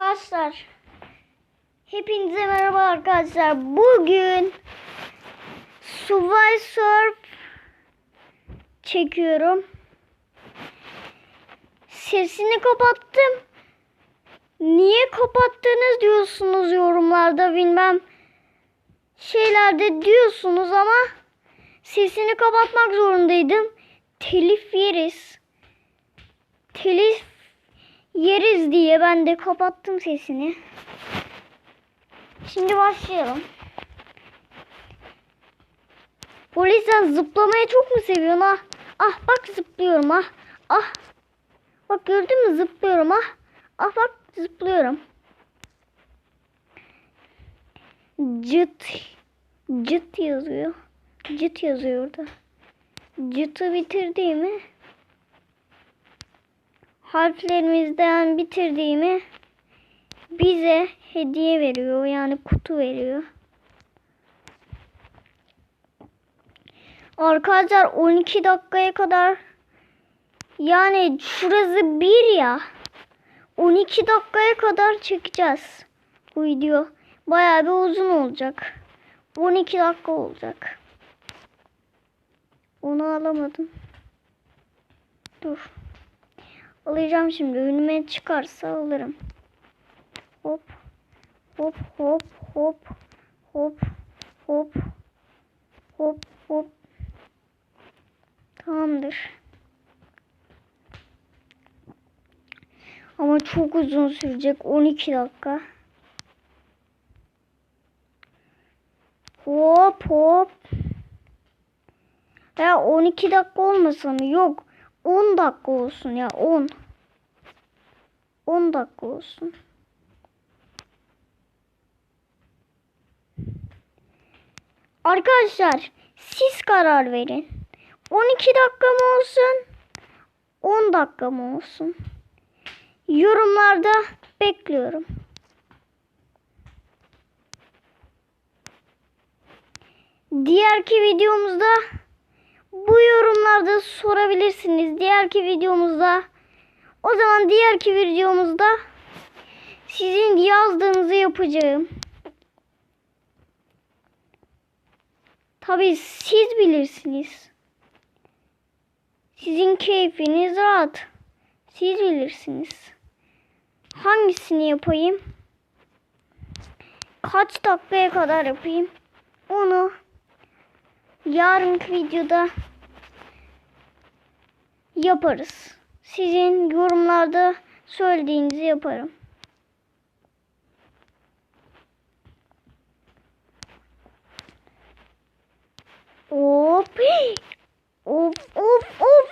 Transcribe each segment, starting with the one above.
Arkadaşlar Hepinize merhaba arkadaşlar. Bugün Subway Surf çekiyorum. Sesini kapattım. Niye kapattınız diyorsunuz yorumlarda bilmem şeylerde diyorsunuz ama sesini kapatmak zorundaydım. Telif yeriz. Telif yeriz diye ben de kapattım sesini. Şimdi başlayalım. Polis sen zıplamayı çok mu seviyorsun ah? Ah bak zıplıyorum ah. Ah. Bak gördün mü zıplıyorum ah. Ah bak zıplıyorum. Cıt. Cıt yazıyor. Cıt yazıyor orada. Cıtı bitirdiğimi harflerimizden bitirdiğimi bize hediye veriyor. Yani kutu veriyor. Arkadaşlar 12 dakikaya kadar yani şurası bir ya. 12 dakikaya kadar çekeceğiz bu video. Bayağı bir uzun olacak. 12 dakika olacak. Onu alamadım. Dur. Alacağım şimdi. Önüme çıkarsa alırım. Hop. Hop hop hop. Hop. Hop. Hop hop. Tamamdır. Ama çok uzun sürecek. 12 dakika. Hop hop. Ya 12 dakika olmasa mı? Yok. 10 dakika olsun ya 10. 10 dakika olsun. Arkadaşlar siz karar verin. 12 dakika mı olsun? 10 dakika mı olsun? Yorumlarda bekliyorum. Diğerki videomuzda bu yorumlarda sorabilirsiniz. Diğerki videomuzda o zaman diğerki videomuzda sizin yazdığınızı yapacağım. Tabii siz bilirsiniz. Sizin keyfiniz rahat. Siz bilirsiniz. Hangisini yapayım? Kaç dakikaya kadar yapayım? Onu yarınki videoda yaparız. Sizin yorumlarda söylediğinizi yaparım. Hop. Of of of.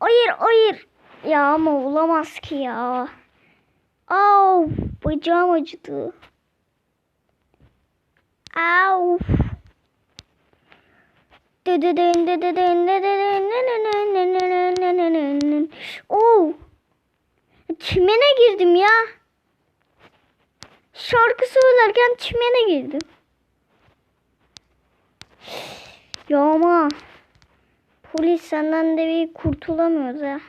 Hayır hayır. Ya ama olamaz ki ya. Au bacağım acıdı. Au. Oh. Çimene girdim ya. Şarkı söylerken çimene girdim. Ya ama polis senden de bir kurtulamıyoruz ya.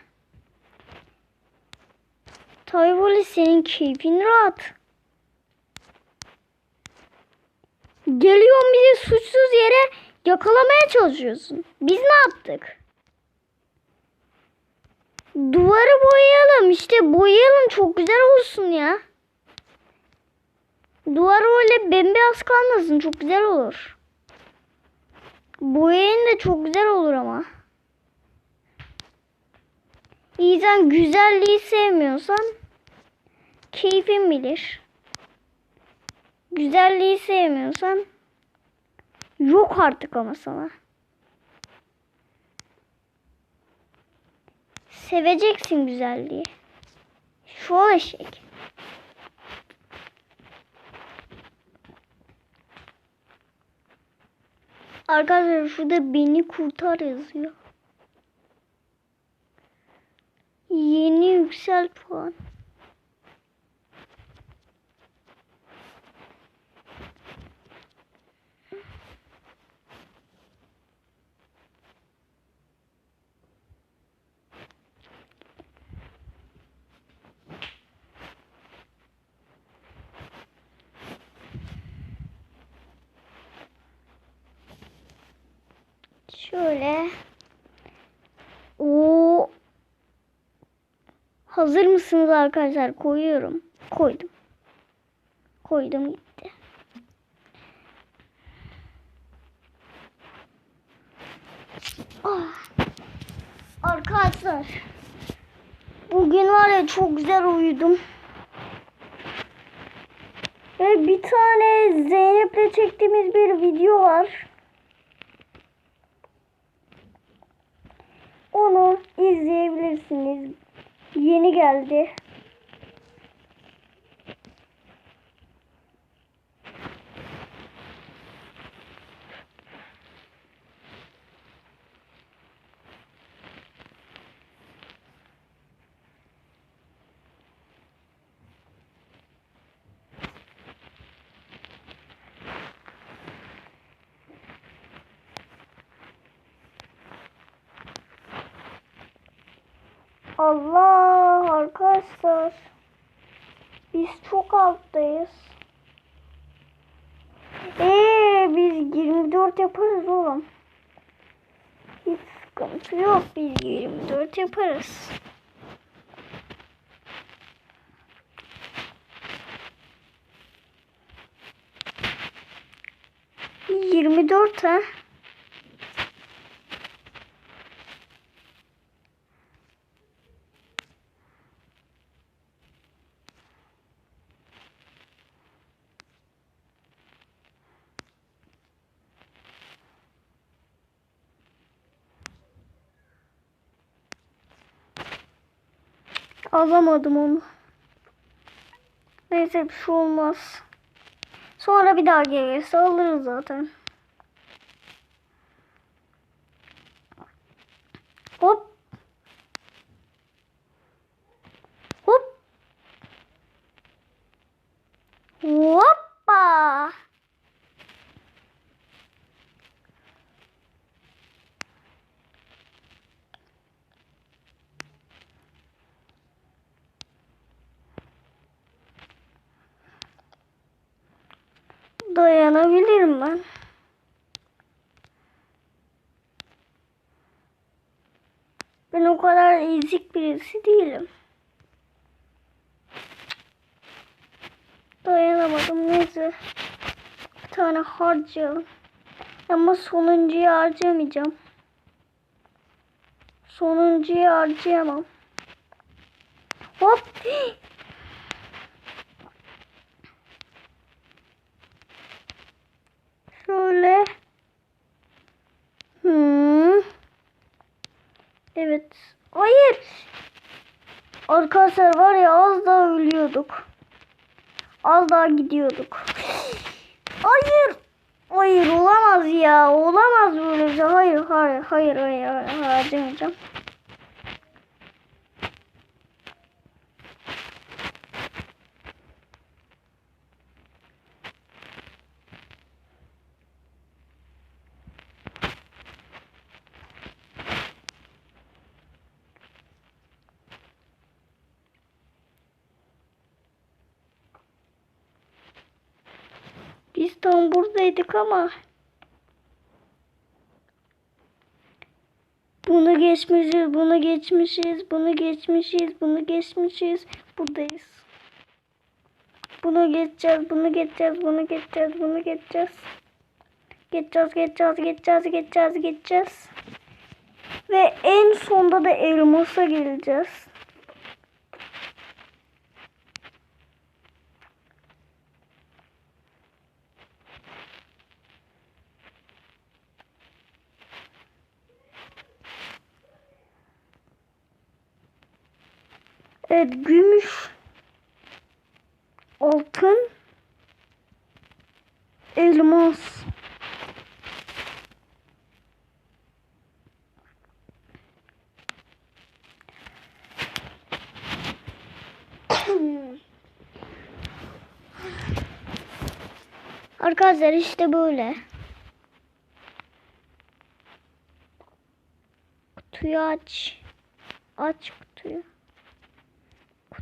Tabi polis senin keyfin rahat. Geliyorsun bizi suçsuz yere yakalamaya çalışıyorsun. Biz ne yaptık? Duvarı boyayalım. İşte boyayalım. Çok güzel olsun ya. Duvar öyle bembeyaz kalmasın. Çok güzel olur. Boyayın da çok güzel olur ama. İnsan güzelliği sevmiyorsan keyfin bilir. Güzelliği sevmiyorsan yok artık ama sana. Seveceksin güzelliği. Şu eşek. Arkadaşlar şurada beni kurtar yazıyor. Yeni yüksel puan. Şöyle. O Hazır mısınız arkadaşlar? Koyuyorum. Koydum. Koydum gitti. Ah. Arkadaşlar. Bugün var ya çok güzel uyudum. Ve bir tane Zeynep'le çektiğimiz bir video var. Onu izleyebilirsiniz. Yeni geldi. Allah arkadaşlar. Biz çok alttayız. Ee biz 24 yaparız oğlum. Hiç sıkıntı yok. Biz 24 yaparız. Yirmi dört ha? Alamadım onu. Neyse bir şey olmaz. Sonra bir daha gelirse alırız zaten. Hop. Hop. Hoppa. Dayanabilirim ben. Ben o kadar ezik birisi değilim. Dayanamadım neyse. Bir tane harcayalım. Ama sonuncuyu harcamayacağım. Sonuncuyu harcayamam. Hop. Şöyle. Hmm. Evet. Hayır. Arkadaşlar var ya az daha ölüyorduk. Az daha gidiyorduk. Hayır. Hayır olamaz ya. Olamaz böyle bir şey. Hayır hayır hayır hayır. hayır. Harcamayacağım. Biz tam buradaydık ama bunu geçmişiz, bunu geçmişiz, bunu geçmişiz, bunu geçmişiz. Buradayız. Bunu geçeceğiz, bunu geçeceğiz, bunu geçeceğiz, bunu geçeceğiz. Geçeceğiz, geçeceğiz, geçeceğiz, geçeceğiz, geçeceğiz. Ve en sonda da elmasa geleceğiz. Evet gümüş altın elmas Arkadaşlar işte böyle. Kutuyu aç. Aç kutuyu.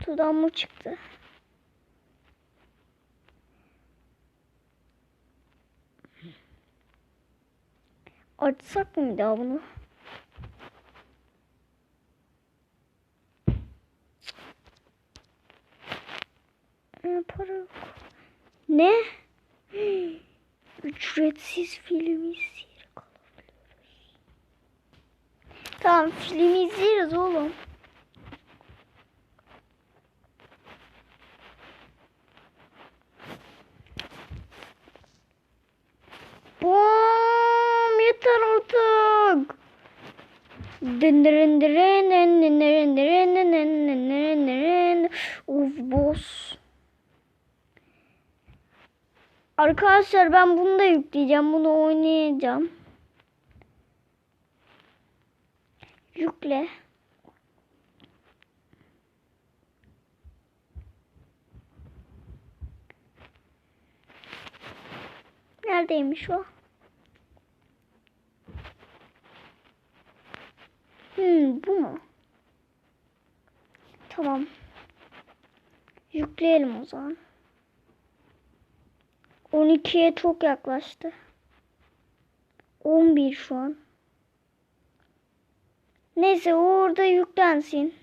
Kutudan mı çıktı? Açsak mı bir daha bunu? Para yok. Ne? Ücretsiz film izleyerek alabiliyoruz. Tamam film izleriz oğlum. Of boss. Arkadaşlar ben bunu da yükleyeceğim. Bunu oynayacağım. Yükle. Neredeymiş o? Hmm, bu mu? Tamam. Yükleyelim o zaman. 12'ye çok yaklaştı. 11 şu an. Neyse orada yüklensin.